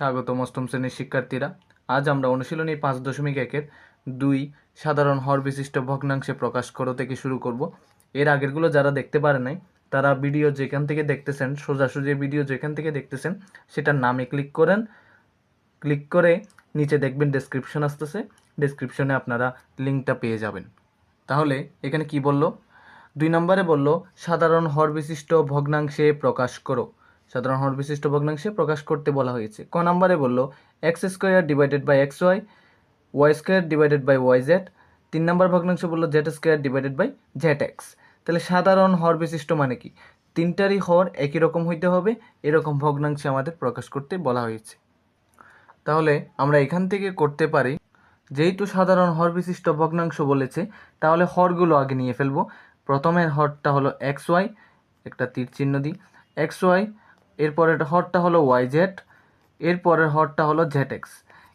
স্বাগতম অষ্টম শ্রেণির শিক্ষার্থীরা। আজ আমরা অনুশীলনী পাঁচ দশমিক একের দুই সাধারণ হর বিশিষ্ট ভগ্নাংশে প্রকাশ করো থেকে শুরু করব। এর আগেরগুলো যারা দেখতে পারে নাই, তারা ভিডিও যেখান থেকে দেখতেছেন, সোজাসুজি ভিডিও যেখান থেকে দেখতেছেন, সেটার নামে ক্লিক করেন। ক্লিক করে নিচে দেখবেন ডেসক্রিপশন আসতেছে। ডেসক্রিপশনে আপনারা লিঙ্কটা পেয়ে যাবেন। তাহলে এখানে কি বলল? দুই নম্বরে বলল, সাধারণ হর বিশিষ্ট ভগ্নাংশে প্রকাশ করো। সাধারণ হর বিশিষ্ট ভগ্নাংশে প্রকাশ করতে বলা হয়েছে। ক নম্বরে বলল X square divided by X Y Y square divided by Y Z তিন নম্বর ভগ্নাংশ বলল Z square divided by Z X তাহলে সাধারণ হর বিশিষ্ট মানে কি? তিনটারই হর একই রকম হইতে হবে, এরকম ভগ্নাংশে আমাদের প্রকাশ করতে বলা হয়েছে। তাহলে আমরা এখান থেকে করতে পারি, যেহেতু সাধারণ হর বিশিষ্ট ভগ্নাংশ বলেছে, তাহলে হরগুলো আগে নিয়ে ফেলব। প্রথমের হরটা হলো এক্স ওয়াই একটা তীর চিহ্ন দিই। এক্স ওয়াই এরপরের হরটা হলো ওয়াই জেড এরপরের হরটা হলো জেড এক্স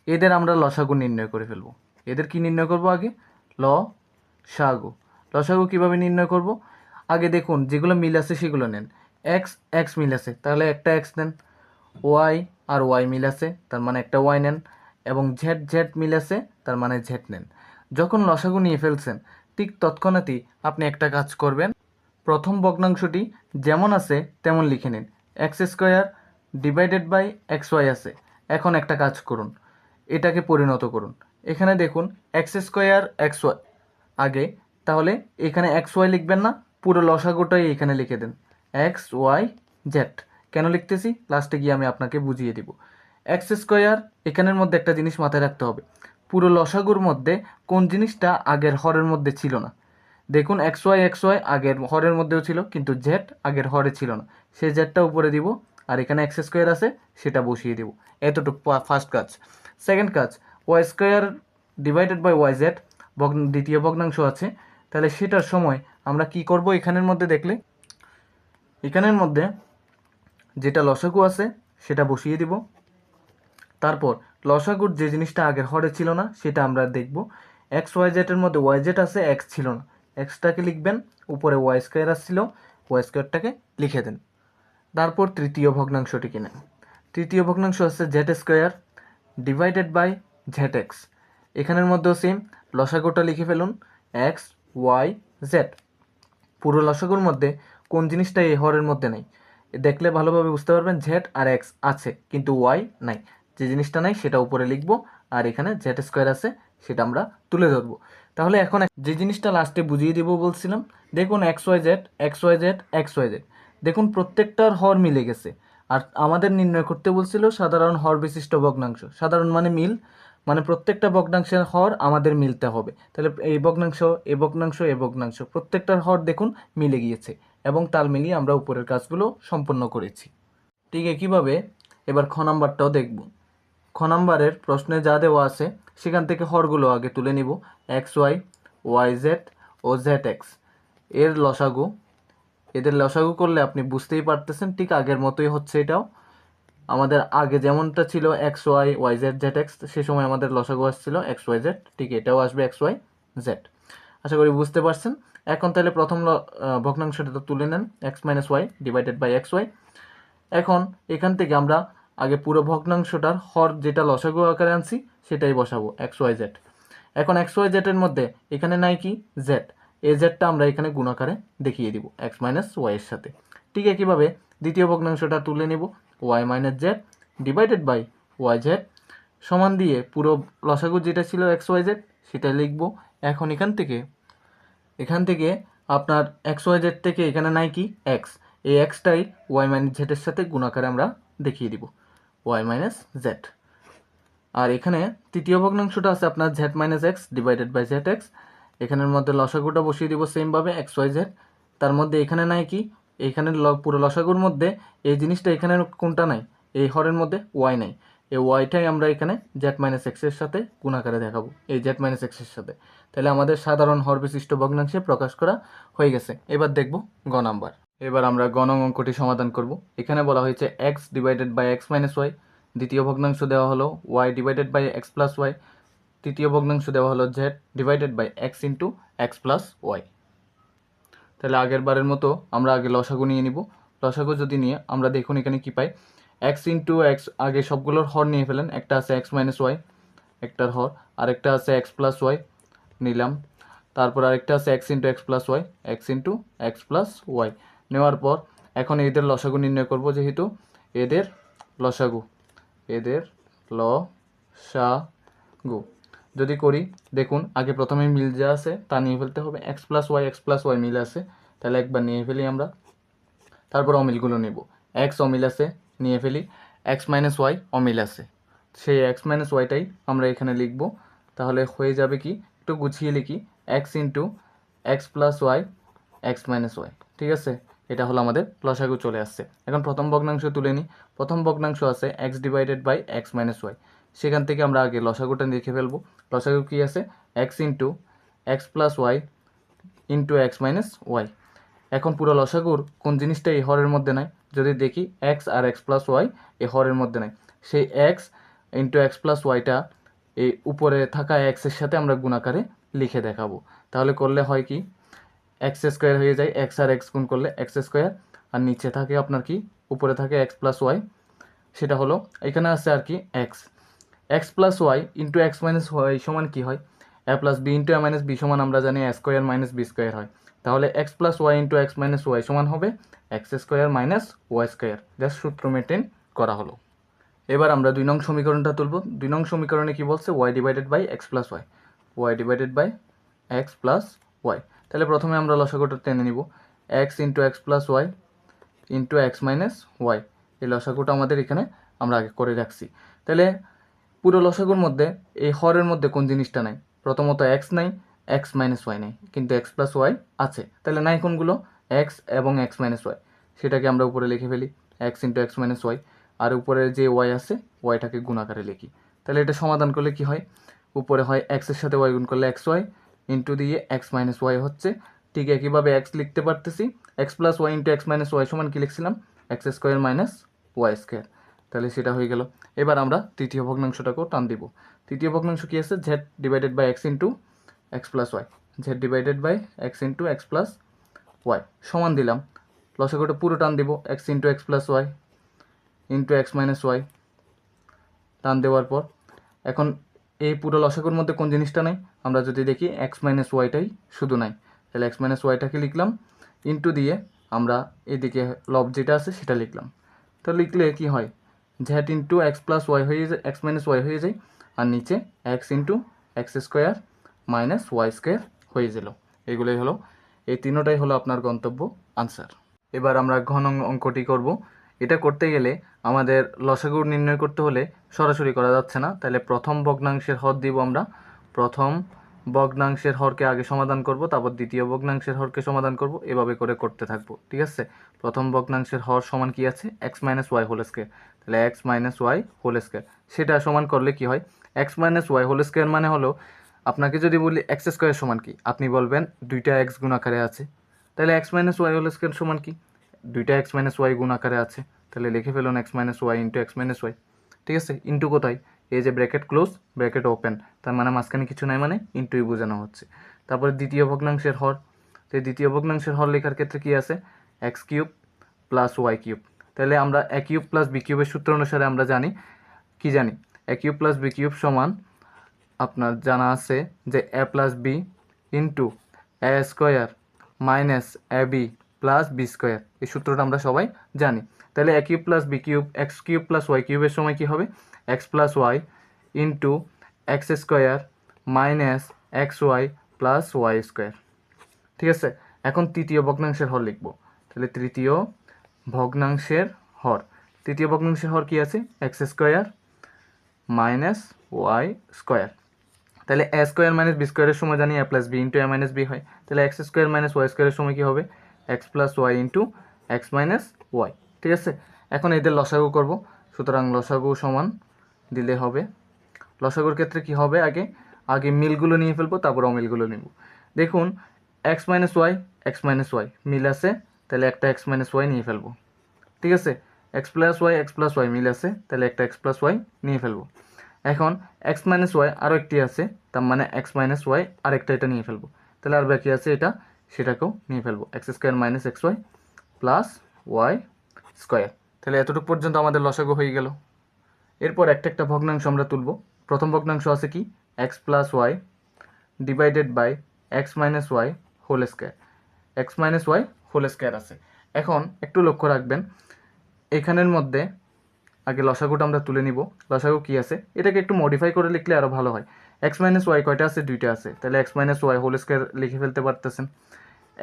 এদের আমরা লসাগু নির্ণয় করে ফেলব। এদের কি নির্ণয় করব আগে? ল সাগু লসাগু কীভাবে নির্ণয় করব? আগে দেখুন, যেগুলো মিল আছে সেগুলো নেন। এক্স এক্স মিল আছে, তাহলে একটা এক্স নেন। ওয়াই আর ওয়াই মিল আছে, তার মানে একটা ওয়াই নেন। এবং ঝেড ঝেড মিল আছে, তার মানে ঝেড নেন। যখন লসাগু নিয়ে ফেলছেন, ঠিক তৎক্ষণাৎই আপনি একটা কাজ করবেন। প্রথম ভগ্নাংশটি যেমন আছে, তেমন লিখে নিন। X square divided by X Y আছে। এখন একটা কাজ করুন, এটাকে পরিণত করুন। এখানে দেখুন এক্স স্কোয়ার এক্স ওয়াই। আগে, তাহলে এখানে এক্স ওয়াই লিখবেন না, পুরো লসাগুটাই এখানে লিখে দেন। X Y Z. কেন লিখতেছি? লাস্টে গিয়ে আমি আপনাকে বুঝিয়ে দিব। এক্স স্কোয়ার, এখানের মধ্যে একটা জিনিস মাথায় রাখতে হবে। পুরো লসাগুর মধ্যে কোন জিনিসটা আগের হরের মধ্যে ছিল না? দেখুন এক্স ওয়াই এক্স ওয়াই আগের হরের মধ্যেও ছিল, কিন্তু জেড আগের হরে ছিল না। সেই জেডটা উপরে দিব, আর এখানে এক্স স্কোয়ার আছে, সেটা বসিয়ে দিব। এতটুকু ফার্স্ট কাজ। সেকেন্ড কাজ Y square divided by Y Z ভগ্ন দ্বিতীয় ভগ্নাংশ আছে। তাহলে সেটার সময় আমরা কি করব এখানের মধ্যে দেখলে? এখানের মধ্যে যেটা লসাগু আছে, সেটা বসিয়ে দিব। তারপর লসাগুর যে জিনিসটা আগের হরে ছিল না, সেটা আমরা দেখব। এক্স ওয়াই জেটের মধ্যে ওয়াই জেট আছে, এক্স ছিল না। এক্সটাকে লিখবেন, উপরে ওয়াই স্কোয়ার আসছিল ওয়াই স্কোয়ারটাকে লিখে দেন। তারপর তৃতীয় ভগ্নাংশটি কিনেন। তৃতীয় ভগ্নাংশ হচ্ছে Z square divided by Z X এখানের মধ্যেও সেম লসাগুটা লিখে ফেলুন এক্স ওয়াই জেড পুরো লসাগুর মধ্যে কোন জিনিসটা এই হরের মধ্যে নেই। দেখলে ভালোভাবে বুঝতে পারবেন জেড আর এক্স আছে, কিন্তু ওয়াই নাই। যে জিনিসটা নাই, সেটা উপরে লিখব, আর এখানে জেড স্কোয়ার আছে সেটা আমরা তুলে ধরবো। তাহলে এখন যে জিনিসটা লাস্টে বুঝিয়ে দিব বলছিলাম, দেখুন X Y Z X Y Z X Y Z দেখুন প্রত্যেকটার হর মিলে গেছে। আর আমাদের নির্ণয় করতে বলছিল সাধারণ হর বিশিষ্ট ভগ্নাংশ। সাধারণ মানে মিল মানে প্রত্যেকটা ভগ্নাংশের হর আমাদের মিলতে হবে। তাহলে এই ভগ্নাংশ, এ ভগ্নাংশ এ ভগ্নাংশ, প্রত্যেকটার হর দেখুন মিলে গিয়েছে এবং তাল মিলিয়ে আমরা উপরের কাজগুলো সম্পন্ন করেছি। ঠিক একইভাবে এবার খ নাম্বারটাও দেখব। খ নাম্বারের প্রশ্নে যা দেওয়া আছে সেখান থেকে হরগুলো আগে তুলে নিব। এক্স ওয়াই ওয়াই জেড ও জেড এক্স। এর লসাগু। এদের লসাগু করলে আপনি বুঝতেই পারতেছেন, ঠিক আগের মতোই হচ্ছে এটাও। আমাদের আগে যেমনটা ছিল X Y Y Z Z X, সে সময় আমাদের লসাগু আসছিল এক্স ওয়াই জেড, ঠিক এটাও আসবে এক্স ওয়াই জেড। আশা করি বুঝতে পারছেন। এখন তাহলে প্রথম ভগ্নাংশটা তো তুলে নেন, X minus Y divided by X Y. এখন এখান থেকে আমরা আগে পুরো ভগ্নাংশটার হর যেটা লসাগু আকারে আনছি, সেটাই বসাবো এক্স ওয়াই জেড এখন এক্স ওয়াই জেডের মধ্যে এখানে নাই কি? জেড এ জেডটা আমরা এখানে গুণাকারে দেখিয়ে দিব এক্স মাইনাস ওয়াইয়ের সাথে। ঠিক একইভাবে দ্বিতীয় ভগ্নাংশটা তুলে নিব Y minus Z divided by Y Z সমান দিয়ে পুরো লসাগু যেটা ছিল এক্স ওয়াই জেড সেটা লিখব। এখন এখান থেকে এখান থেকে আপনার এক্স ওয়াই জেড থেকে এখানে নাই কি? এক্স এই এক্সটাই ওয়াই মাইনাস জেডের সাথে গুণাকারে আমরা দেখিয়ে দিব। ওয়াই মাইনাস জেড আর এখানে তৃতীয় ভগ্নাংশটা আছে আপনার Z minus X divided by Z X এখানের মধ্যে লসাগুটা বসিয়ে দিব সেমভাবে এক্স ওয়াই জেড তার মধ্যে এখানে নাই কি? এখানে পুরো লসাগুর মধ্যে এই জিনিসটা এখানে কোনটা নাই? এই হরের মধ্যে ওয়াই নাই। এই ওয়াইটাই আমরা এখানে জেড মাইনাস এক্সের সাথে গুণাকারে দেখাবো। এই জেড মাইনাস এক্সের সাথে। তাহলে আমাদের সাধারণ হর বিশিষ্ট ভগ্নাংশে প্রকাশ করা হয়ে গেছে। এবার দেখব গ নাম্বার। এবার আমরা গ নং অঙ্কটি সমাধান করব। এখানে বলা হয়েছে X divided by X minus Y দ্বিতীয় ভগ্নাংশ দেওয়া হলো Y divided by X plus Y তৃতীয় ভগ্নাংশ দেওয়া হলো Z divided by X into X plus Y তাহলে আগের বারের মতো আমরা আগে লসাগু নিয়ে নিব। লসাগু যদি নিয়ে আমরা দেখুন এখানে কি পাই। এক্স ইন্টু এক্স আগে সবগুলোর হর নিয়ে ফেলেন। একটা আছে এক্স মাইনাস ওয়াই একটার হর। আরেকটা আছে এক্স প্লাস ওয়াই নিলাম। তারপর আরেকটা আছে X into X plus Y X into X plus Y নেওয়ার পর এখন এদের লসাগু নির্ণয় করব যেহেতু এদের লসাগু, এদের ল সা গু যদি করি, দেখুন, আগে প্রথমে মিল যা আছে তা নিয়ে ফেলতে হবে X plus Y X plus Y মিল আছে, তাহলে একবার নিয়ে ফেলি আমরা। তারপর অমিলগুলো নেব। এক্স অমিল আছে, নিয়ে ফেলি। এক্স মাইনাস ওয়াই অমিল আছে। সেই এক্স মাইনাস ওয়াইটাই আমরা এখানে লিখব। তাহলে হয়ে যাবে কি? একটু গুছিয়ে লিখি। X into X plus Y X minus Y ঠিক আছে? এটা হলো আমাদের লসাগু চলে আসছে। এখন প্রথম ভগ্নাংশ তুলে নিই। প্রথম ভগ্নাংশ আছে X divided by X minus Y সেখান থেকে আমরা আগে লসাগুটা লিখে ফেলব। লসাগু কী আছে? X into X plus Y into X minus Y এখন পুরো লসাগুর কোন জিনিসটা এই হরের মধ্যে নাই? যদি দেখি এক্স আর এক্স প্লাস ওয়াই এই হরের মধ্যে নাই। সেই এক্স ইন্টু এক্স প্লাস ওয়াইটা এই উপরে থাকা এক্সের সাথে আমরা গুণাকারে লিখে দেখাবো। তাহলে করলে হয় কি? এক্স স্কোয়ার হয়ে যায় এক্স আর এক্স গুণ করলে এক্স স্কোয়ার আর নিচে থাকে আপনার কি? উপরে থাকে এক্স প্লাস ওয়াই সেটা হলো এখানে আছে আর কি X X plus Y into X minus Y সমান কী হয়? A plus B into A minus B সমান আমরা জানি A square minus B square হয়। তাহলে X plus Y into X minus Y সমান হবে X square minus Y square just সূত্র মেনটেন করা হলো। এবার আমরা দুই নং সমীকরণটা তুলব। দুই নং সমীকরণে কি বলছে? Y divided by X plus Y Y divided by X plus Y তাহলে প্রথমে আমরা লসাগুটা টেনে নিব। X into X plus Y into X minus Y এই লসাগুটা আমাদের এখানে আমরা আগে করে রাখছি। তাহলে পুরো লসাগুর মধ্যে এই হরের মধ্যে কোন জিনিসটা নাই? প্রথমত এক্স নাই এক্স মাইনাস ওয়াই নেই, কিন্তু এক্স প্লাস ওয়াই আছে। তাহলে নাই কোনগুলো? এক্স এবং এক্স মাইনাস ওয়াই সেটাকে আমরা উপরে লিখে ফেলি X into X minus Y আর উপরে যে ওয়াই আছে ওয়াইটাকে গুণাকারে লিখি। তাহলে এটা সমাধান করলে কি হয়? উপরে হয় এক্সের সাথে ওয়াই গুণ করলে এক্স ওয়াই ইন্টু দিয়ে এক্স মাইনাস ওয়াই হচ্ছে। ঠিক একইভাবে এক্স লিখতে পারতেছি। X plus Y into X minus Y সমান কী লিখছিলাম? X square minus Y square তাহলে সেটা হয়ে গেল। এবার আমরা তৃতীয় ভগ্নাংশটাকেও টান দিব। তৃতীয় ভগ্নাংশ কী আছে? Z divided by X into X plus Y Z divided by X into X plus Y সমান দিলাম। লসাগুটা পুরো টান দিব। X into X plus Y into X minus Y টান দেওয়ার পর। এখন এই পুরো লসাগুর মধ্যে কোন জিনিসটা নাই? আমরা যদি দেখি এক্স মাইনাস ওয়াইটাই শুধু নাই। তাহলে এক্স মাইনাস ওয়াইটাকে লিখলাম ইন্টু দিয়ে আমরা এদিকে লব যেটা আছে সেটা লিখলাম। তো লিখলে কি হয়? Z into x plus y হয়ে যায় এক্স মাইনাস ওয়াই হয়ে যায়, আর নিচে X into X square minus Y square হয়ে গেল। এগুলোই হলো, এই তিনোটাই হলো আপনার গন্তব্য আনসার এবার আমরা ঘন অঙ্কটি করব। এটা করতে গেলে আমাদের লসাগু নির্ণয় করতে হলে সরাসরি করা যাচ্ছে না। তাহলে প্রথম ভগ্নাংশের হর দিব আমরা। প্রথম ভগ্নাংশের হরকে আগে সমাধান করব, তারপর দ্বিতীয় ভগ্নাংশের হরকে সমাধান করব, এভাবে করে করতে থাকব, ঠিক আছে? প্রথম ভগ্নাংশের হর সমান কি আছে? X minus Y whole square তাহলে X minus Y whole square সেটা সমান করলে কি হয়? X minus Y whole square মানে হলো, আপনাকে যদি বলি এক্স স্কোয়ার সমান কি? আপনি বলবেন দুইটা এক্স গুণ আকারে আছে। তাহলে X minus Y whole square সমান কি? দুইটা এক্স মাইনাস ওয়াই গুণ আকারে আছে, তাহলে লিখে ফেলুন X minus Y into X minus Y ঠিক আছে? ইন্টু কোথায়? এই যে ব্র্যাকেট ক্লোজ ব্র্যাকেট ওপেন তার মানে মাঝখানে কিছু নাই মানে ইন্টুই বোঝানো হচ্ছে। তারপরে দ্বিতীয় ভগ্নাংশের হর, তো দ্বিতীয় ভগ্নাংশের হর লেখার ক্ষেত্রে কি আছে? X cube plus Y cube তাহলে আমরা এ কিউব প্লাস বি কিউবের সূত্র অনুসারে আমরা জানি, কি জানি? A cube plus B cube সমান আপনার জানা আছে যে A plus B into A square minus A B plus B square এই সূত্রটা আমরা সবাই জানি। তাহলে A cube plus B cube X cube plus Y কিউবের সময় কী হবে? X plus Y into X square minus X Y plus Y square ঠিক আছে? এখন তৃতীয় ভগ্নাংশের হর লিখব। তাহলে তৃতীয় ভগ্নাংশের হর। তৃতীয় ভগ্নাংশের হর কী আছে? X square minus Y square তাহলে এ স্কোয়ার মাইনাস বি স্কোয়ারের সময় জানি A plus B into A minus B হয়। তাহলে এক্স স্কোয়ার মাইনাস ওয়াই স্কোয়ারের সময় কী হবে? X plus Y into X minus Y, ঠিক আছে? এখন এদের লসাগু করব। সুতরাং লসাগু সমান দিলে হবে। লসাগুর ক্ষেত্রে কি হবে আগে? আগে মিলগুলো নিয়ে ফেলব, তারপর অমিলগুলো নিব। দেখুন, X minus Y, X minus Y, মিল আছে, তাহলে একটা এক্স মাইনাস ওয়াই নিয়ে ফেলব। ঠিক আছে? X plus Y, X plus Y মিল আছে, তাহলে একটা এক্স প্লাস ওয়াই নিয়ে ফেলব। এখন এক্স মাইনাস ওয়াই আরও একটি আছে, তার মানে এক্স মাইনাস ওয়াই আরেকটা এটা নিয়ে ফেলব। তাহলে আর বাকি আছে এটা, সেটাকেও নিয়ে ফেলব। X square minus X Y plus Y square. তাহলে এতটুকু পর্যন্ত আমাদের লসাগু হয়ে গেল। এরপর একটা একটা ভগ্নাংশ আমরা তুলব। প্রথম ভগ্নাংশ আছে কি? X plus Y divided by X minus Y whole square X minus Y whole square আছে। এখন একটু লক্ষ্য রাখবেন, এখানের মধ্যে আগে লসাগুটা আমরা তুলে নিব। লসাগু কি আছে? এটাকে একটু মডিফাই করে লিখলে আরও ভালো হয়। এক্স মাইনাস ওয়াই কয়টা আছে? দুইটা আছে। তাহলে X minus Y whole square লিখে ফেলতে পারতেছেন।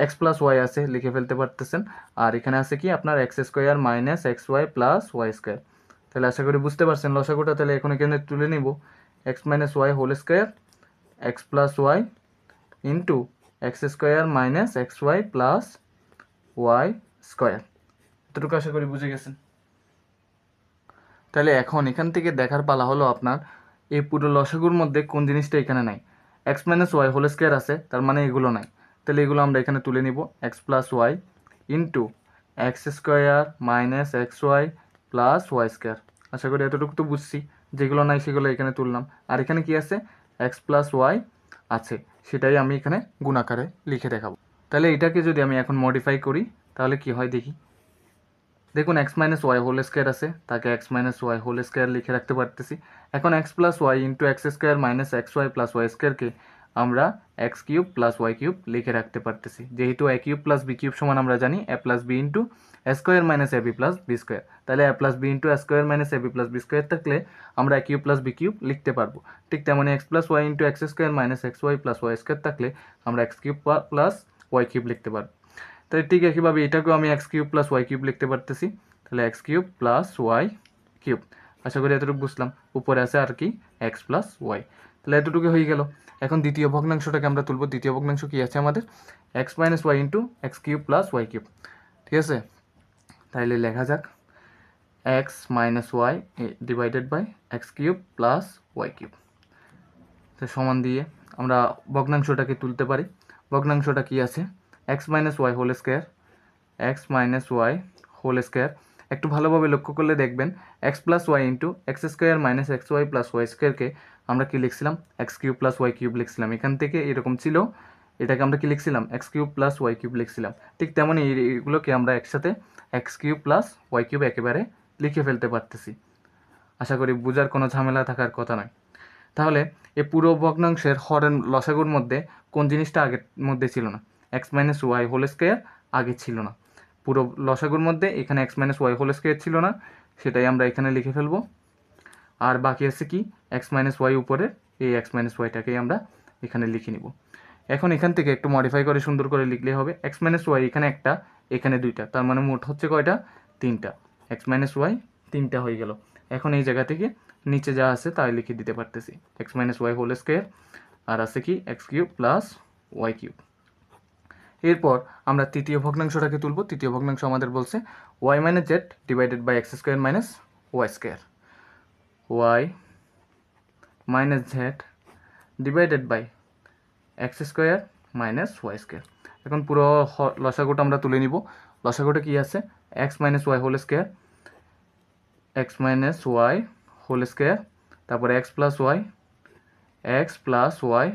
এক্স প্লাস ওয়াই আছে, লিখে ফেলতে পারতেছেন। আর এখানে আছে কি? আপনার X square minus X Y plus Y square তাহলে আশা করি বুঝতে পারছেন লসাগুটা। তাহলে এখন এখানে তুলে নিব। X minus Y whole square X plus Y into X square minus X Y plus Y square এতটুকু আশা করি বুঝে গেছেন। তাহলে এখন এখান থেকে দেখার পালা হলো আপনার এই পুরো লসাগুর মধ্যে কোন জিনিসটা এখানে নাই। X minus Y whole square আছে, তার মানে এগুলো নাই। তাহলে এগুলো আমরা এখানে তুলে নিব X plus Y into X square minus X Y plus Y square আশা করি এতটুকু তো বুঝছি, যেগুলো নাই সেগুলো এখানে তুললাম। আর এখানে কি আছে? এক্স প্লাস ওয়াই আছে, সেটাই আমি এখানে গুণাকারে লিখে দেখাবো। তাহলে এটাকে যদি আমি এখন মডিফাই করি, তাহলে কি হয় দেখি? দেখুন X minus Y whole square আছে, তাকে X minus Y whole square লিখে রাখতে পারতেছি। এখন X plus Y into X square minus X Y plus Y স্কোয়ারকে আমরা X cube plus Y cube লিখে রাখতে পারতেছি। যেহেতু A cube plus B cube সমান আমরা জানি A plus B into A square minus A B plus B square তাহলে A plus B into A square minus A B plus B square থাকলে আমরা A cube plus B cube লিখতে পারব। ঠিক তেমনি X plus Y into X square minus X Y plus Y square থাকলে আমরা X cube plus Y cube লিখতে পারব। তাহলে ঠিক একইভাবে এটাকেও আমি X cube plus Y cube লিখতে পারতেছি। তাহলে X cube plus Y cube. আশা করি এতটুকু বুঝলাম। উপরে আছে আর কি এক্স প্লাস ওয়াই তাহলে এতটুকু হয়ে গেল। এখন দ্বিতীয় ভগ্নাংশটাকে আমরা তুলব। দ্বিতীয় ভগ্নাংশ কি আছে আমাদের? X minus Y into X cube plus Y cube ঠিক আছে? তাহলে লেখা যাক। X minus Y divided by X cube plus Y cube তো সমান দিয়ে আমরা ভগ্নাংশটাকে তুলতে পারি। ভগ্নাংশটা কি আছে? X minus y whole square x minus y whole square একটু ভালোভাবে লক্ষ্য করলে দেখবেন x plus y into x square minus x y plus y স্কোয়ারকে আমরা কি লিখছিলাম? X cube plus y cube লিখছিলাম। এখান থেকে এরকম ছিল, এটাকে আমরা কি লিখছিলাম? X cube plus y cube লিখছিলাম। ঠিক তেমনই এগুলোকে আমরা একসাথে x cube plus y cube একেবারে লিখে ফেলতে পারতেছি। আশা করি বোঝার কোনো ঝামেলা থাকার কথা নয়। তাহলে এই পুরো ভগ্নাংশের হরেন লসাগুর মধ্যে কোন জিনিসটা আগের মধ্যে ছিল না? X minus y whole square আগে ছিল না। পুরো লসাগুর মধ্যে এখানে x minus y whole square ছিল না, সেটাই আমরা এখানে লিখে ফেলব। আর বাকি আছে কি? এক্স মাইনাস ওয়াই উপরে, এই এক্স মাইনাস ওয়াইটাকেই আমরা এখানে লিখে নিব। এখন এখান থেকে একটু মডিফাই করে সুন্দর করে লিখলে হবে। এক্স মাইনাস ওয়াই এখানে একটা, এখানে দুইটা। তার মানে মোট হচ্ছে কয়টা? তিনটা। এক্স মাইনাস ওয়াই তিনটা হয়ে গেল। এখন এই জায়গা থেকে নিচে যা আছে তাই লিখে দিতে পারতেছি। X minus y whole square আর আছে কি? X cube plus y cube এরপর আমরা তৃতীয় ভগ্নাংশটাকে তুলব। তৃতীয় ভগ্নাংশ আমাদের বলছে y minus z divided by x square minus y square y minus z divided by x square minus y square এখন পুরো লসাগুটা আমরা তুলে নিব। লসাগুটা কি আছে? X minus y whole square x minus y whole square তারপরে x plus y x plus y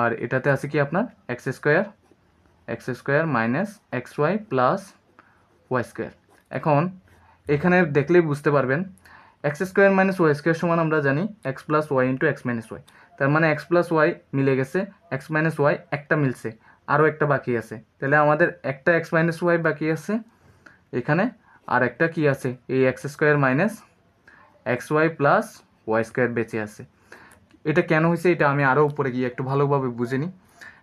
আর এটাতে আছে কি আপনার? X square x square minus x y plus y square এখন এখানে দেখলেই বুঝতে পারবেন x square minus y square সমান আমরা জানি x plus y into x minus y. তার মানে এক্স প্লাস ওয়াই মিলে গেছে, এক্স মাইনাস ওয়াই একটা মিলছে, আরও একটা বাকি আছে। তাহলে আমাদের একটা এক্স মাইনাস ওয়াই বাকি আছে, এখানে আর একটা কি আছে? এই x square minus x y plus y square বেঁচে আছে। এটা কেন হয়েছে? এটা আমি আরও উপরে গিয়ে একটু ভালোভাবে বুঝে নিই।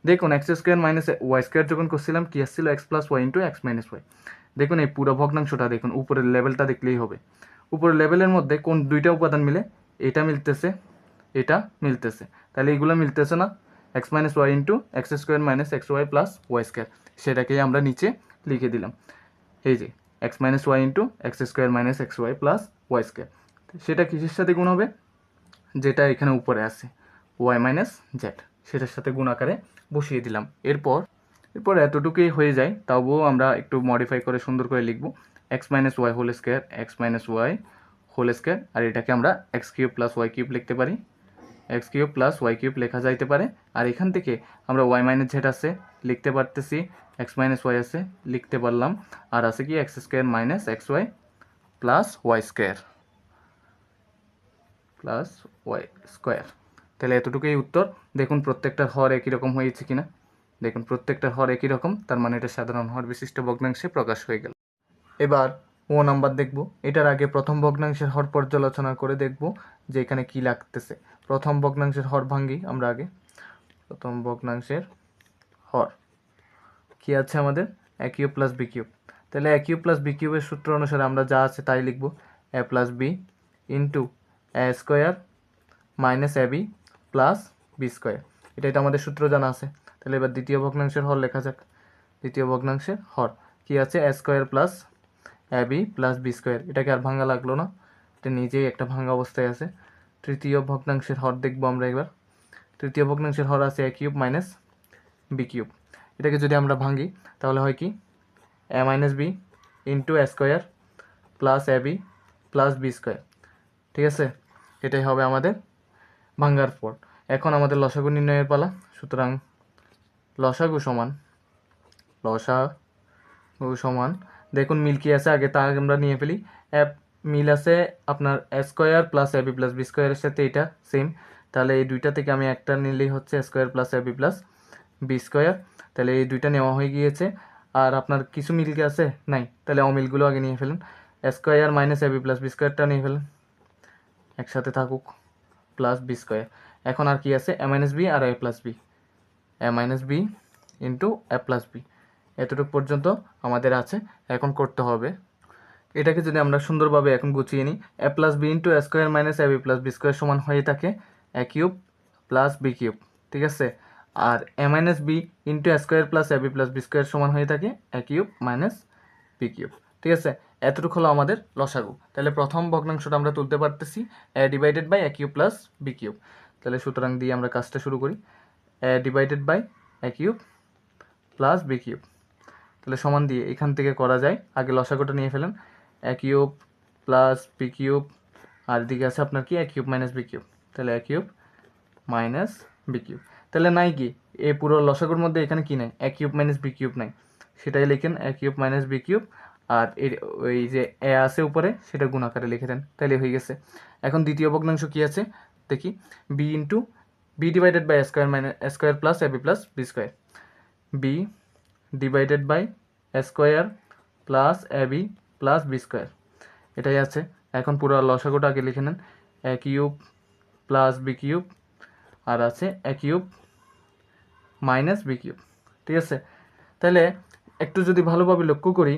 দেখুন, x square minus y square যখন করছিলাম, কি আসছিল? X plus y into x minus y. দেখুন, এই পুরো ভগ্নাংশটা, দেখুন, উপরের লেভেলটা দেখলেই হবে। উপরের লেভেলের মধ্যে কোন দুইটা উপাদান মিলে এটা মিলতেছে এটা মিলতেছে। তাহলে এগুলো মিলতেছে না। X minus y into x square minus x y plus y square সেটাকেই আমরা নিচে লিখে দিলাম। এই যে x minus y into x square minus x y plus y square সেটা কিসের সাথে গুণ হবে? যেটা এখানে উপরে আছে। ওয়াই মাইনাস জেড সেটার সাথে গুণ আকারে বসিয়ে দিলাম। এরপর এরপর এতটুকুই হয়ে যায়, তবুও আমরা একটু মডিফাই করে সুন্দর করে লিখব। X minus y whole square x minus y whole square আর এটাকে আমরা x cube plus y cube লিখতে পারি। X cube plus y cube লেখা যাইতে পারে। আর এখান থেকে আমরা ওয়াই মাইনাস জেড আছে, লিখতে পারতেছি এক্স মাইনাস ওয়াই আছে, লিখতে পারলাম। আর আছে কি x square minus x y plus y square plus y square তাহলে এতটুকুই উত্তর। দেখুন প্রত্যেকটার হর একই রকম হয়েছে কিনা। দেখুন প্রত্যেকটার হর একই রকম, তার মানে এটা সাধারণ হর বিশিষ্ট ভগ্নাংশে প্রকাশ হয়ে গেল। এবার ও নাম্বার দেখব। এটার আগে প্রথম ভগ্নাংশের হর পর্যালোচনা করে দেখব যে এখানে কি লাগতেছে। প্রথম ভগ্নাংশের হর ভাঙ্গি আমরা আগে। প্রথম ভগ্নাংশের হর। কি আছে আমাদের? এ প্লাস বি কিউব তাহলে এ প্লাস বি কিউবের সূত্র অনুসারে আমরা যা আছে তাই লিখব। A plus b into a square minus a b plus b square এটাই তো আমাদের সূত্র জানা আছে। তাহলে এবার দ্বিতীয় ভগ্নাংশের হর লেখা যাক। দ্বিতীয় ভগ্নাংশের হর। কি আছে? A square plus b plus b square এটাকে আর ভাঙা লাগল না। এটা নিজেই একটা ভাঙা অবস্থায় আছে। তৃতীয় ভগ্নাংশের হর দেখব আমরা এবার। তৃতীয় ভগ্নাংশের হর আছে a cube minus b cube এটাকে যদি আমরা ভাঙি, তাহলে হয় কি? A minus b into a square plus a b plus b square ঠিক আছে? এটাই হবে আমাদের ভাঙ্গার পর। এখন আমাদের লসাগু নির্ণয়ের পালা। সুতরাং লসাগু সমান লসাগু সমান দেখুন মিল কি আছে, আগে তা আমরা নিয়ে ফেলি। অ্যাপ মিল আছে আপনার square plus a b plus b স্কোয়ারের সাথে এটা সেম তাহলে এই দুইটা থেকে আমি একটা নিলেই হচ্ছে square plus a b plus b square. তাহলে এই দুইটা নেওয়া হয়ে গিয়েছে। আর আপনার কিছু মিল কি আছে? নাই। তাহলে অমিলগুলো আগে নিয়ে ফেলেন। Square minus a b plus b স্কোয়ারটা নিয়ে ফেলেন। একসাথে থাকুক। Plus b square. এখন আর কি আছে? A minus b R a plus b a minus b into a plus b এতটুকু পর্যন্ত আমাদের আছে। এখন করতে হবে। এটাকে যদি আমরা সুন্দরভাবে এখন গুছিয়ে নিই a plus b into a square minus a b plus b square সমান হয়ে থাকে a cube plus b cube ঠিক আছে? আর a minus b into a square plus a b plus b square সমান হয়ে থাকে a cube minus b cube ঠিক আছে? এতটুকু হলো আমাদের লসাগু। তাহলে প্রথম ভগ্নাংশটা আমরা তুলতে পারতেছি a divided by a cube plus b cube তাহলে সুতরাং দিয়ে আমরা কাজটা শুরু করি। A divided by a cube plus b cube তাহলে সমান দিয়ে এখান থেকে করা যায়। আগে লসাগুটা নিয়ে ফেলেন। A cube plus b cube, আর দিকে আছে আপনার কি? A cube minus b cube. তাহলে a cube minus b cube. তাহলে নাই কি? এ পুরো লসাগুর মধ্যে এখানে কি নাই? A cube minus b cube নাই। সেটাই লিখেন a cube minus b cube, আর এর ওই যে এ আছে উপরে, সেটা গুণ আকারে লিখে দেন। তাহলে হয়ে গেছে। এখন দ্বিতীয় ভগ্নাংশ কি আছে? দেখি। B into b divided by square minus square plus a b plus b square b divided by square plus a b plus b square এটাই আছে। এখন পুরো লসাগুটা আগে লিখে নেন। A cube plus b cube আর আছে a cube minus b cube ঠিক আছে? তাহলে একটু যদি ভালোভাবে লক্ষ্য করি,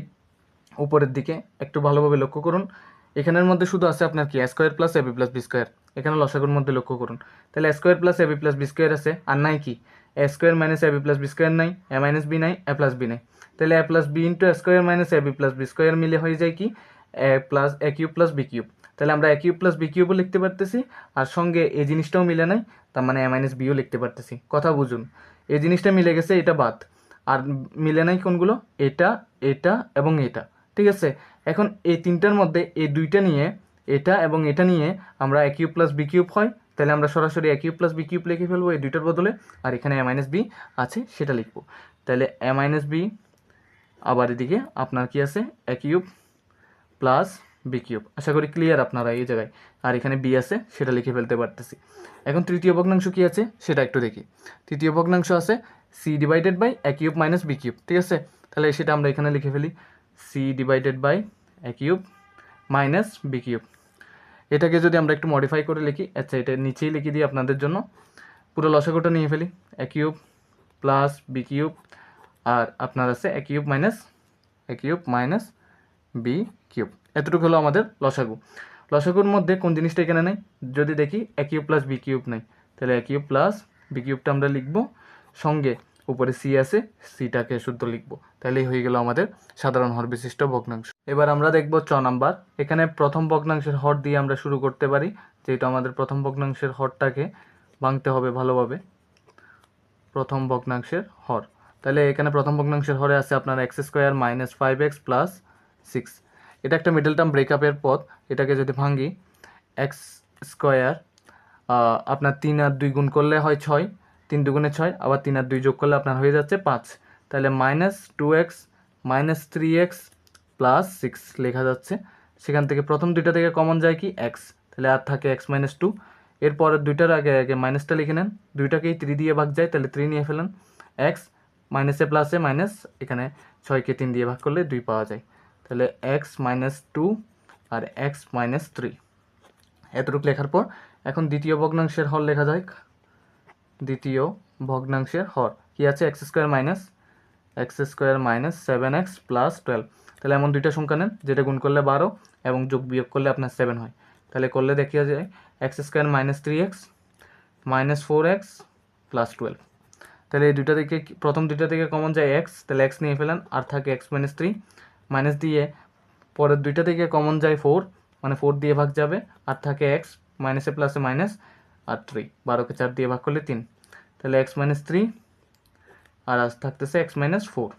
উপরের দিকে একটু ভালোভাবে লক্ষ্য করুন। এখানের মধ্যে শুধু আছে আপনার কি? Square plus a b plus b square এখানে লসাগুর মধ্যে লক্ষ্য করুন। তাহলে square plus a b plus b square আছে, আর নাই কি? A square minus a b plus b square নাই এ মাইনাস বি নাই এ প্লাস বি নাই। তাহলে a plus b into a square minus a b plus b square মিলে হয়ে যায় কি? A plus a cube plus b cube তাহলে আমরা এ কিউব প্লাস বি কিউবও লিখতে পারতেছি, আর সঙ্গে এই জিনিসটাও মিলে নাই, তার মানে এ মাইনাস বিও লিখতে পারতেছি। কথা বুঝুন এই জিনিসটা মিলে গেছে, এটা বাদ। আর মিলে নাই কোনগুলো? এটা এটা এবং এটা। ঠিক আছে? এখন এই তিনটার মধ্যে এই দুইটা নিয়ে এটা এবং এটা নিয়ে আমরা a cube plus b cube হয়, তাহলে আমরা সরাসরি এ প্লাস বি কিউব লিখে ফেলব এই দুইটার বদলে, আর এখানে এ মাইনাস বি আছে সেটা লিখব। তাহলে এ মাইনাস বি আবার এদিকে আপনার কি আছে? A cube plus b cube. আশা করি ক্লিয়ার আপনারা এই জায়গায়। আর এখানে বি আছে, সেটা লিখে ফেলতে পারতেছি। এখন তৃতীয় ভগ্নাংশ কি আছে? সেটা একটু দেখি। তৃতীয় ভগ্নাংশ আছে c divided by a cube minus b cube, ঠিক আছে? তাহলে সেটা আমরা এখানে লিখে ফেলি। C divided by a cube minus b cube. এটাকে যদি আমরা একটু মডিফাই করে লিখি আচ্ছা এটা নিচেই লিখে দিই আপনাদের জন্য। পুরো লসাগুটা নিয়ে ফেলি। A cube plus b cube, আর আপনার আছে a cube minus a cube minus b cube. এতটুকু হলো আমাদের লসাগু। লসাগুর মধ্যে কোন জিনিসটা এখানে নেই? যদি দেখি a cube plus b cube নেই, তাহলে এ কিউব প্লাস বি কিউবটা আমরা লিখব। সঙ্গে উপরে সি আছে সিটাকে শুদ্ধ লিখব। তাহলেই হয়ে গেল আমাদের সাধারণ হর বিশিষ্ট ভগ্নাংশ। এবার আমরা দেখব চ নাম্বার। এখানে প্রথম ভগ্নাংশের হর দিয়ে আমরা শুরু করতে পারি, যেহেতু আমাদের প্রথম ভগ্নাংশের হরটাকে ভাঙতে হবে ভালোভাবে। প্রথম ভগ্নাংশের হর। তাহলে এখানে প্রথম ভগ্নাংশের হরে আছে আপনার x square minus five x plus six. এটা একটা মিডল টার্ম ব্রেকআপের পথ, এটাকে যদি ভাঙি, এক্স স্কোয়ার আপনার তিন আর দুই গুণ করলে হয় ছয়, তিন দুগুণে ছয়, আবার তিন আর দুই যোগ করলে আপনার হয়ে যাচ্ছে পাঁচ। তাহলে minus two x minus three x plus six লেখা যাচ্ছে। সেখান থেকে প্রথম দুইটা থেকে কমন যায় কি? এক্স তাহলে আর থাকে এক্স মাইনাস টু এরপরের দুইটার আগে আগে মাইনাসটা লিখে নেন। দুইটাকেই থ্রি দিয়ে ভাগ যায়, তাহলে থ্রি নিয়ে ফেলেন। এক্স মাইনাসে প্লাসে মাইনাস এখানে ছয়কে তিন দিয়ে ভাগ করলে দুই পাওয়া যায়। তাহলে এক্স মাইনাস টু আর এক্স মাইনাস থ্রি এতটুকু লেখার পর এখন দ্বিতীয় ভগ্নাংশের হর লেখা যায় দ্বিতীয় ভগ্নাংশের হর। কি আছে? X square minus x square minus seven x plus twelve. তাহলে এমন দুইটা সংখ্যা নেন, যেটা গুণ করলে বারো এবং যোগ বিয়োগ করলে আপনার সেভেন হয়। তাহলে করলে দেখিয়া যায় x square minus three x minus four x plus twelve. তাহলে এই দুইটা থেকে প্রথম দুইটা থেকে কমন যায় এক্স, তাহলে এক্স নিয়ে ফেলেন, আর থাকে এক্স মাইনাস থ্রি। মাইনাস দিয়ে পরের দুইটা থেকে কমন যায় ফোর মানে ফোর দিয়ে ভাগ যাবে, আর থাকে এক্স মাইনাসে প্লাসে মাইনাস, আর থ্রি। বারোকে চার দিয়ে ভাগ করলে তিন। তাহলে এক্স মাইনাস থ্রি আর আজ থাকতেছে এক্স মাইনাস ফোর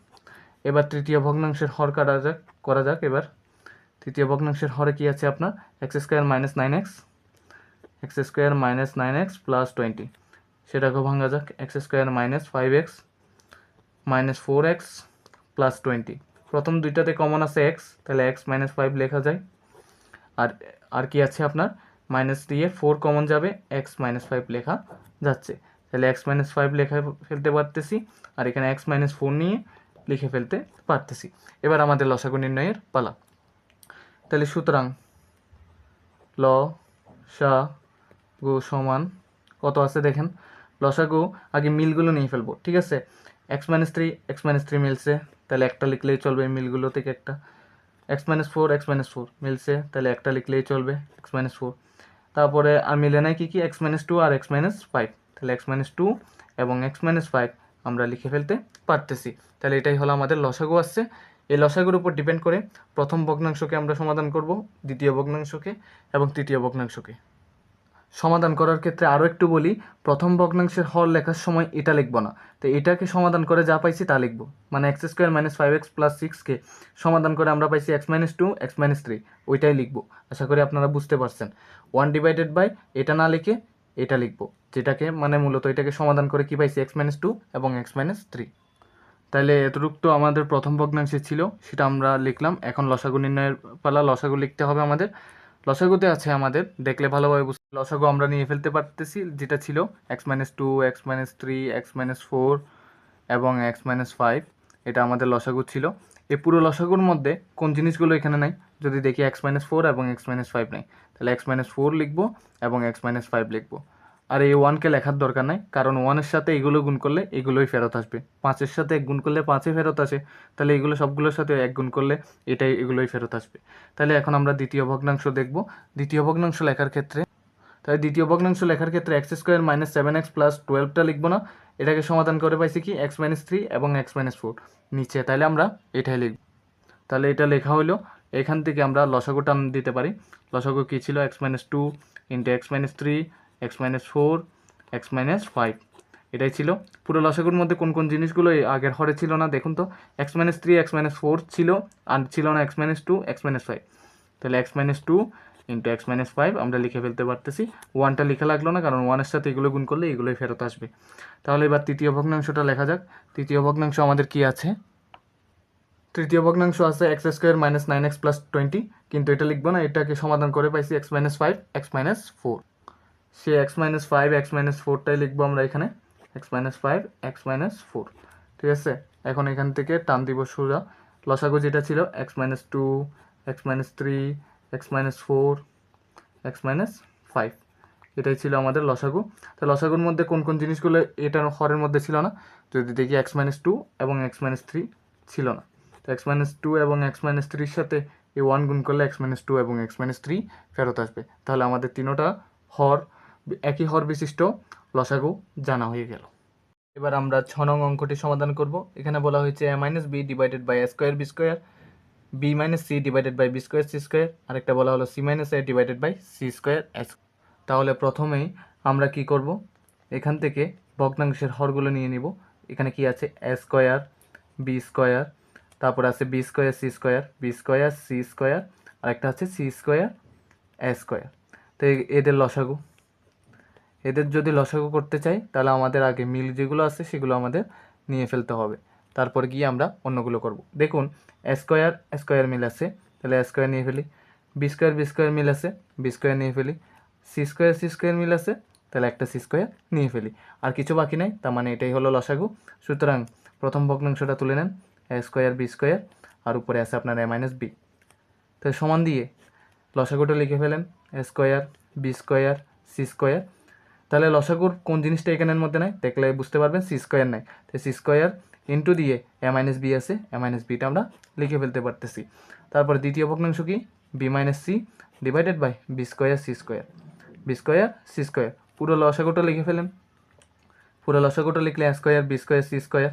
এবার তৃতীয় ভগ্নাংশের হর কাটা যাক, করা যাক এবার। তৃতীয় ভগ্নাংশের হরে কি আছে আপনার? X square minus nine x x square minus nine x plus twenty সেটাকেও ভাঙা যাক x square minus five x minus four x plus twenty প্রথম দুইটাতে কমন আছে এক্স তাহলে এক্স মাইনাস ফাইভ লেখা যায়। আর আর কি আছে আপনার? মাইনাস দিয়ে ফোর কমন যাবে এক্স মাইনাস ফাইভ লেখা যাচ্ছে। তাহলে এক্স মাইনাস ফাইভ লেখা ফেলতে পারতেছি, আর এখানে এক্স মাইনাস ফোর নিয়ে লিখে ফেলতে পারতেছি। এবার আমাদের লসাগু নির্ণয়ের পালা। তাহলে সুতরাং ল, সা, গু সমান কত আছে দেখেন? লসাগু আগে মিলগুলো নিয়ে ফেলব, ঠিক আছে? X minus three x minus three মিলছে, তাহলে একটা লিখলেই চলবে মিলগুলো থেকে একটা। X minus four x minus four মিলছে, তাহলে একটা লিখলেই চলবে এক্স মাইনাস ফোর তারপরে আর মিলে নাই কি কি? এক্স মাইনাস টু আর এক্স মাইনাস ফাইভ তাহলে এক্স মাইনাস টু এবং এক্স মাইনাস ফাইভ আমরা লিখে ফেলতে পারতেছি। তাহলে এটাই হলো আমাদের লসাগু আসছে। এই লসাগুর উপর ডিপেন্ড করে প্রথম ভগ্নাংশকে আমরা সমাধান করব, দ্বিতীয় ভগ্নাংশকে এবং তৃতীয় ভগ্নাংশকে। সমাধান করার ক্ষেত্রে আরও একটু বলি, প্রথম ভগ্নাংশের হর লেখার সময় এটা লিখব না। তো এটাকে সমাধান করে যা পাইছি তা লিখব। মানে x square minus five x plus সিক্সকে সমাধান করে আমরা পাইছি x minus two x minus three ওইটাই লিখব। আশা করি আপনারা বুঝতে পারছেন। ওয়ান ডিভাইডেড বাই এটা না লিখে এটা লিখব, যেটাকে মানে মূলত এটাকে সমাধান করে কি পাইছি? এক্স মাইনাস টু এবং এক্স মাইনাস থ্রি তাহলে এতটুকু তো আমাদের প্রথম ভগ্নাংশে ছিল, সেটা আমরা লিখলাম। এখন লসাগু নির্ণয়ের পালা, লসাগু লিখতে হবে আমাদের। লসাগুতে আছে আমাদের, দেখলে ভালোভাবে বুঝতে লসাগু আমরা নিয়ে ফেলতে পারতেছি, যেটা ছিল x minus two x minus three x minus four এবং এক্স মাইনাস ফাইভ এটা আমাদের লসাগু ছিল। এই পুরো লসাগুর মধ্যে কোন জিনিসগুলো এখানে নাই? যদি দেখি এক্স মাইনাস ফোর এবং এক্স মাইনাস ফাইভ নাই। তাহলে এক্স মাইনাস ফোর লিখব এবং এক্স মাইনাস ফাইভ লিখব। আর এই ওয়ানকে লেখার দরকার নাই, কারণ ওয়ানের সাথে এগুলো গুণ করলে এগুলোই ফেরত আসবে। পাঁচের সাথে এক গুণ করলে পাঁচে ফেরত আসে, তাহলে এগুলো সবগুলোর সাথে এক গুণ করলে এটাই, এগুলোই ফেরত আসবে। তাহলে এখন আমরা দ্বিতীয় ভগ্নাংশ দেখব। দ্বিতীয় ভগ্নাংশ লেখার ক্ষেত্রে তাই দ্বিতীয় ভগ্নাংশ লেখার ক্ষেত্রে x square minus seven x plus টুয়েলভটা লিখব না। এটাকে সমাধান করে পাইছি কি? এক্স মাইনাস থ্রি এবং এক্স মাইনাস ফোর নিচে, তাহলে আমরা এটাই লিখব। তাহলে এটা লেখা হলো এখান থেকে আমরা লসাগু টান দিতে পারি লসাগু কী ছিল x minus two into x minus three x minus four x minus five এটাই ছিল পুরো লসাগুর মধ্যে কোন কোন জিনিসগুলো আগের হরে ছিল না দেখুন তো x minus three x minus four ছিল আর ছিল না x minus two x minus five তাহলে x minus two into x minus five আমরা লিখে ফেলতে পারতেছি ওয়ানটা লেখা লাগল না কারণ ওয়ানের সাথে এগুলো গুণ করলে এগুলোই ফেরত আসবে তাহলে এবার তৃতীয় ভগ্নাংশটা লেখা যাক তৃতীয় ভগ্নাংশ আমাদের কি আছে তৃতীয় ভগ্নাংশ আছে x square minus nine x plus twenty কিন্তু এটা লিখব না এটাকে সমাধান করে পাইছি x minus five x minus four সে x minus five x minus ফোরটাই লিখব আমরা এখানে x minus five x minus four ঠিক আছে এখন এখান থেকে টান দিব সোজা লসাগু যেটা ছিল x minus two x minus three x minus four x minus five এটাই ছিল আমাদের লসাগু তো লসাগুর মধ্যে কোন কোন জিনিসগুলো এটার হরের মধ্যে ছিল না যদি দেখি এক্স মাইনাস টু এবং এক্স মাইনাস থ্রি ছিল না তো এক্স মাইনাস টু এবং এক্স মাইনাস থ্রির সাথে এই ওয়ান গুণ করলে এক্স মাইনাস টু এবং এক্স মাইনাস থ্রি ফেরত আসবে। তাহলে আমাদের তিনোটা হর, একই হর বিশিষ্ট লসাগু জানা হয়ে গেল। এবার আমরা ছ নং অঙ্কটি সমাধান করব। এখানে বলা হয়েছে a minus b divided by square b square b minus c divided by b square c square আরেকটা বলা হলো c minus a divided by c square s তাহলে প্রথমেই আমরা কি করব? এখান থেকে ভগ্নাংশের হরগুলো নিয়ে নিব। এখানে কি আছে? এ স্কোয়ার বি স্কোয়ার তারপর আছে b square c square b square c square আরেকটা আছে সি স্কোয়ার এ স্কোয়ার তো এদের লসাগু। এদের যদি লসাগু করতে চাই, তাহলে আমাদের আগে মিল যেগুলো আছে, সেগুলো আমাদের নিয়ে ফেলতে হবে। তারপর গিয়ে আমরা অন্যগুলো করব। দেখুন স্কোয়ার স্কোয়ার মিল আছে, তাহলে স্কোয়ার নিয়ে ফেলি। বি স্কোয়ার বি স্কোয়ার মিল আছে বি স্কোয়ার নিয়ে ফেলি। সি স্কোয়ার সি স্কোয়ার মিল আছে, তাহলে একটা সি স্কোয়ার নিয়ে ফেলি। আর কিছু বাকি নাই, তার মানে এটাই হলো লসাগু। সুতরাং প্রথম ভগ্নাংশটা তুলে নেন। স্কোয়ার বি স্কোয়ার আর উপরে আছে আপনার এ মাইনাস বি তো সমান দিয়ে লসাগুটা লিখে ফেলেন a square b square c square তাহলে লসাগুর কোন জিনিসটা এখানের মধ্যে নাই? দেখলে বুঝতে পারবেন সি স্কোয়ার নাই। তো সি স্কোয়ার ইন্টু দিয়ে এ মাইনাস বি আছে এ মাইনাস বিটা আমরা লিখে ফেলতে পারতেছি। তারপর দ্বিতীয় ভগ্নাংশ কি? B minus c divided by b square c square b square c square পুরো লসাগুটা লিখে ফেলেন। পুরো লসাগুটা লিখলে a square b square c square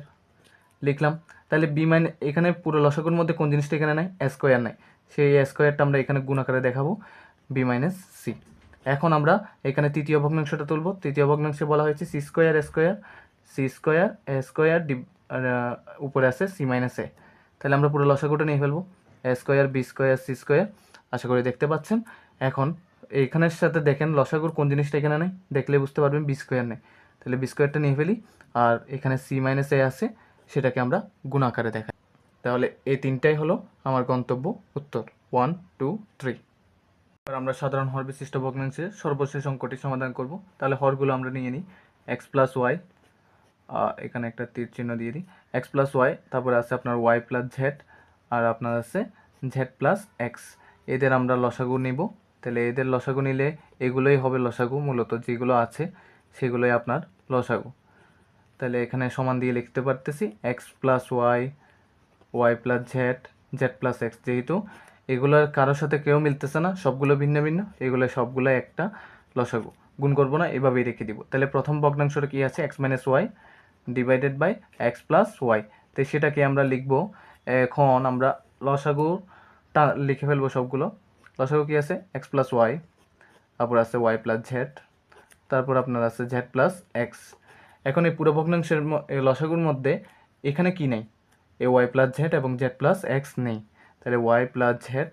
লিখলাম। তাহলে বি মাইন এখানে পুরো লসাগুর মধ্যে কোন জিনিসটা এখানে নাই? স্কোয়ার নাই। সেই স্কোয়ারটা আমরা এখানে গুণ আকারে দেখাবো বি মাইনাস সি এখন আমরা এখানে তৃতীয় ভগ্নাংশটা তুলব। তৃতীয় ভগ্নাংশে বলা হয়েছে c square square c square square d উপরে আছে সি মাইনাস এ তাহলে আমরা পুরো লসাগুটা নিয়ে ফেলব। Square b square c square আশা করি দেখতে পাচ্ছেন। এখন এখানের সাথে দেখেন লসাগুর কোন জিনিসটা এখানে নেই? দেখলে বুঝতে পারবেন বি স্কোয়ার নেই। তাহলে বি স্কোয়ারটা নিয়ে ফেলি। আর এখানে সি মাইনাস এ আছে। সেটাকে আমরা গুণ আকারে দেখাই। তাহলে এই তিনটাই হলো আমার গন্তব্য উত্তর। ওয়ান টু থ্রি এবার আমরা সাধারণ হর বিশিষ্ট ভগ্নাংশের সর্বশেষ অঙ্কটি সমাধান করব। তাহলে হরগুলো আমরা নিয়ে নিই। এক্স প্লাস ওয়াই এখানে একটা তীর চিহ্ন দিয়ে দিই। এক্স প্লাস ওয়াই তারপরে আছে আপনার ওয়াই প্লাস জেড আর আপনার আছে জেড প্লাস এক্স এদের আমরা লসাগু নিব। তাহলে এদের লসাগু নিলে এগুলোই হবে লসাগু মূলত। যেগুলো আছে সেগুলোই আপনার লসাগু। তাহলে এখানে সমান দিয়ে লিখতে পারতেছি x plus y y plus z z plus x যেহেতু। এগুলোর কারোর সাথে কেউ মিলতেছে না, সবগুলো ভিন্ন ভিন্ন, এগুলো সবগুলো একটা লসাগু। গুণ করব না, এভাবেই রেখে দিব। তাহলে প্রথম ভগ্নাংশটা কি আছে? X minus y divided by x plus y তো সেটাকে আমরা লিখব, এখন আমরা লসাগুটা লিখে ফেলব সবগুলো। লসাগু কি আছে? এক্স প্লাস ওয়াই তারপর আছে ওয়াই প্লাস জেড তারপর আপনার আছে জেড প্লাস এক্স এখন এই পুরো ভগ্নাংশের লসাগুর মধ্যে এখানে কি নেই? এ ওয়াই প্লাস জেড এবং জেড প্লাস এক্স নেই। তাহলে ওয়াই প্লাস জেড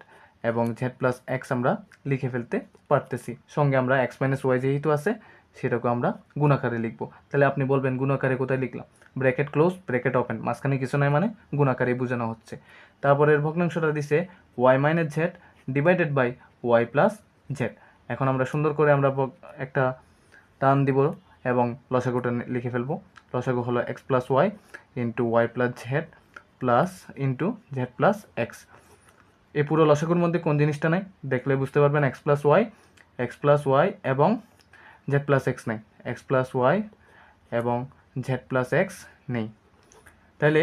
এবং জেড প্লাস এক্স আমরা লিখে ফেলতে পারতেছি। সঙ্গে আমরা এক্স মাইনাস ওয়াই যেহেতু আছে সেটাকে আমরা গুণাকারে লিখব। তাহলে আপনি বলবেন গুণাকারে কোথায় লিখলাম? ব্র্যাকেট ক্লোজ ব্র্যাকেট ওপেন মাঝখানে কিছু নাই মানে গুণাকারে বোঝানো হচ্ছে। তারপরের ভগ্নাংশটা দিছে y minus z divided by y plus z এখন আমরা সুন্দর করে আমরা একটা টান দিব এবং লসাগুটা লিখে ফেলব। লসাগু হলো x plus y into y plus z plus into z plus x এই পুরো লসাগুর মধ্যে কোন জিনিসটা নাই? দেখলে বুঝতে পারবেন x plus y x plus y এবং জেড প্লাস এক্স নেই। এক্স প্লাস ওয়াই এবং জেড প্লাস এক্স নেই। তাহলে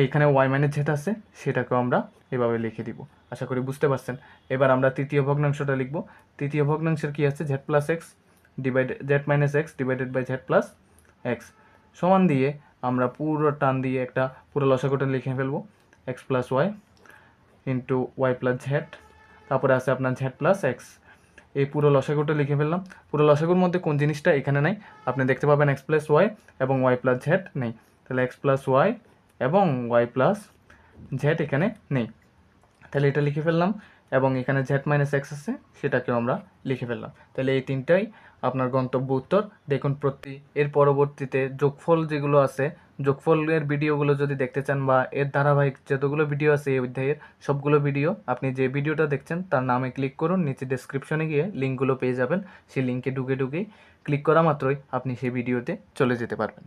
এইখানে ওয়াই মাইনাস জেড আছে, সেটাকেও আমরা এভাবে লিখে দিব। আশা করি বুঝতে পারছেন। এবার আমরা তৃতীয় ভগ্নাংশটা লিখব। তৃতীয় ভগ্নাংশের কি আছে? Z plus x divide z minus x divided by z plus x সমান দিয়ে আমরা পুরো টান দিয়ে একটা পুরো লসাগুটা লিখে ফেলব x plus y into y plus z তারপরে আছে আপনার জেড প্লাস এক্স এই পুরো লসাগুটা লিখে ফেললাম। পুরো লসাগুর মধ্যে কোন জিনিসটা এখানে নাই? আপনি দেখতে পাবেন এক্স প্লাস ওয়াই এবং ওয়াই প্লাস জেড নেই। তাহলে এক্স প্লাস ওয়াই এবং ওয়াই প্লাস জেড এখানে নেই। তাহলে এটা লিখে ফেললাম এবং এখানে জেড মাইনাস এক্স আছে, সেটাকেও আমরা লিখে ফেললাম। তাহলে এই তিনটাই আপনার গন্তব্য উত্তর। দেখুন প্রতি, এর পরবর্তীতে যোগফল যেগুলো আছে, যোগফলের ভিডিওগুলো যদি দেখতে চান বা এর ধারাবাহিক যতগুলো ভিডিও আছে এই অধ্যায়ের, সবগুলো ভিডিও আপনি যে ভিডিওটা দেখছেন তার নামে ক্লিক করুন, নিচে ডেসক্রিপশনে গিয়ে লিঙ্কগুলো পেয়ে যাবেন। সেই লিঙ্কে ঢুকে ঢুকেই ক্লিক করা মাত্রই আপনি সেই ভিডিওতে চলে যেতে পারবেন।